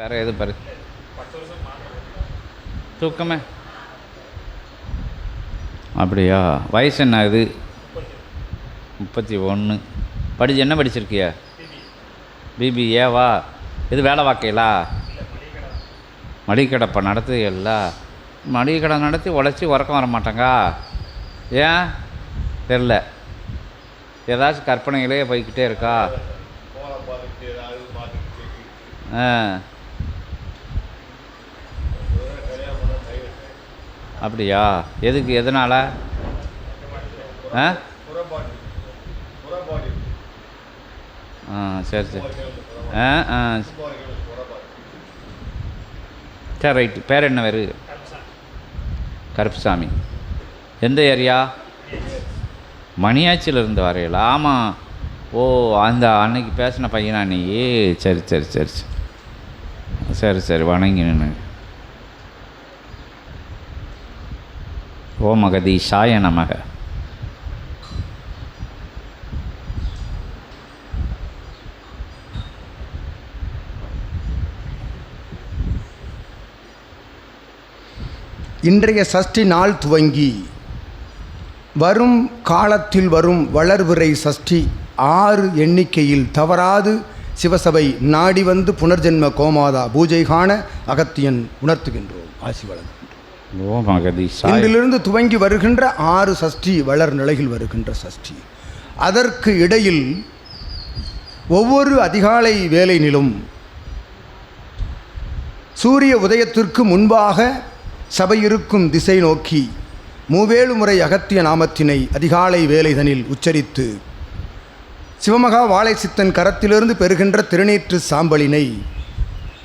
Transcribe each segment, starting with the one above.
வேற எது பாரு. தூக்கமே. அப்படியா? வயசு என்ன இது முப்பத்தி ஒன்று படிச்சு என்ன படிச்சிருக்கிய? பிபிஏவா இது வேலை வாக்கையிலா மளிகை கடை இப்போ நடத்துகல்ல மளிகை கடை நடத்தி உழைச்சி உறக்கம் வர மாட்டாங்க. ஏன்? தெரில ஏதாச்சும் கற்பனைகளே போய்கிட்டே இருக்கா? ஆ. அப்படியா? எதுக்கு எதனால்? ஆ? ஆ சரி சரி. ஆ ஆ. சரி ரைட்டு. பேர் என்ன வேறு? கருப்புசாமி. எந்த ஏரியா? மணியாச்சியில் இருந்து வரையில? ஆமாம் ஓ அந்த அன்னைக்கு பேசின பையனா நீ? சரி சரி சரி சரி. சரி சரி வணங்கி நின்று ஓ மகதீஷாய நமக. இன்றைய சஷ்டி நாள் துவங்கி வரும் காலத்தில் வரும் வளர்வுரை சஷ்டி ஆறு எண்ணிக்கையில் தவறாது சிவசபை நாடி வந்து புனர்ஜென்ம கோமாதா பூஜை காண அகத்தியன் உணர்த்துகின்றோம். ஆசி வழங்குகின்றோம் இன்றிலிருந்து துவங்கி வருகின்ற ஆறு சஷ்டி வளர் நிலையில் வருகின்ற சஷ்டி. அதற்கு இடையில் ஒவ்வொரு அதிகாலை வேலையிலும் சூரிய உதயத்திற்கு முன்பாக சபையிருக்கும் திசை நோக்கி மூவேழு முறை அகத்திய நாமத்தினை அதிகாலை வேலைதனில் உச்சரித்து சிவமகா வாழை சித்தன் கரத்திலிருந்து பெறுகின்ற திருநீற்று சாம்பலினை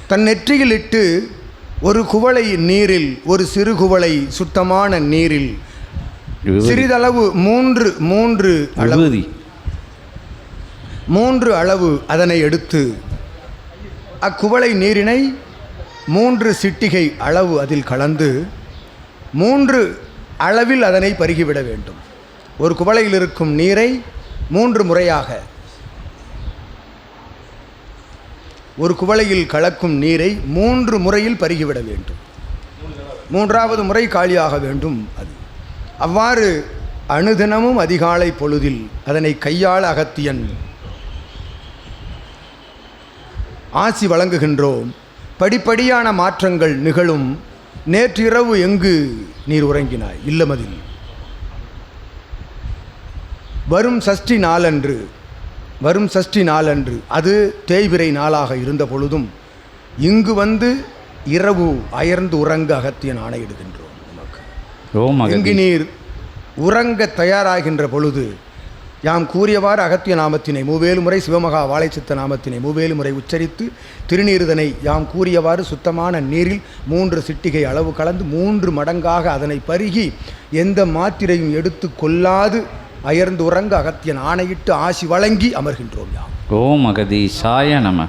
தன் நெற்றியில் இட்டு ஒரு குவளை நீரில் ஒரு சிறு குவளை சுத்தமான நீரில். சிறிதளவு மூன்று மூன்று அளவு. மூன்று அளவு அதனை எடுத்து அக்குவளை நீரினை மூன்று சிட்டிகை அளவு அதில் கலந்து மூன்று அளவில் அதனை பருகிவிட வேண்டும். ஒரு குவளையில் இருக்கும் நீரை மூன்று முறையாக ஒரு குவளையில் கலக்கும் நீரை மூன்று முறையில் பருகிவிட வேண்டும். மூன்றாவது முறை காலியாக வேண்டும் அது. அவ்வாறு அணுதினமும் அதிகாலை பொழுதில் அதனை கையாள அகத்தியன் ஆசி வழங்குகின்றோம். படிப்படியான மாற்றங்கள் நிகழும். நேற்றிரவு எங்கு நீர் உறங்கினாய்? இல்லமதில். வரும் சஷ்டி நாளன்று வரும் சஷ்டி நாளன்று அது தேய்பிறை நாளாக இருந்த பொழுதும் இங்கு வந்து இரவு அயர்ந்து உறங்க அகத்தியன் ஆணையிடுகின்றோம் நமக்கு இங்கு நீர் உறங்க தயாராகின்ற பொழுது யாம் கூறியவாறு அகத்திய நாமத்தினை மூவேலு முறை சிவமகா வாழைச்சித்த நாமத்தினை மூவேலு முறை உச்சரித்து திருநீருதனை யாம் கூறியவாறு சுத்தமான நீரில் மூன்று சிட்டிகை அளவு கலந்து மூன்று மடங்காக அதனை பருகி எந்த மாத்திரையும் எடுத்து கொள்ளாது அயர்ந்து உறங்க அகத்தியன் ஆணையிட்டு ஆசி வழங்கி அமர்கின்றோம் யாம். ஓ சாய நம.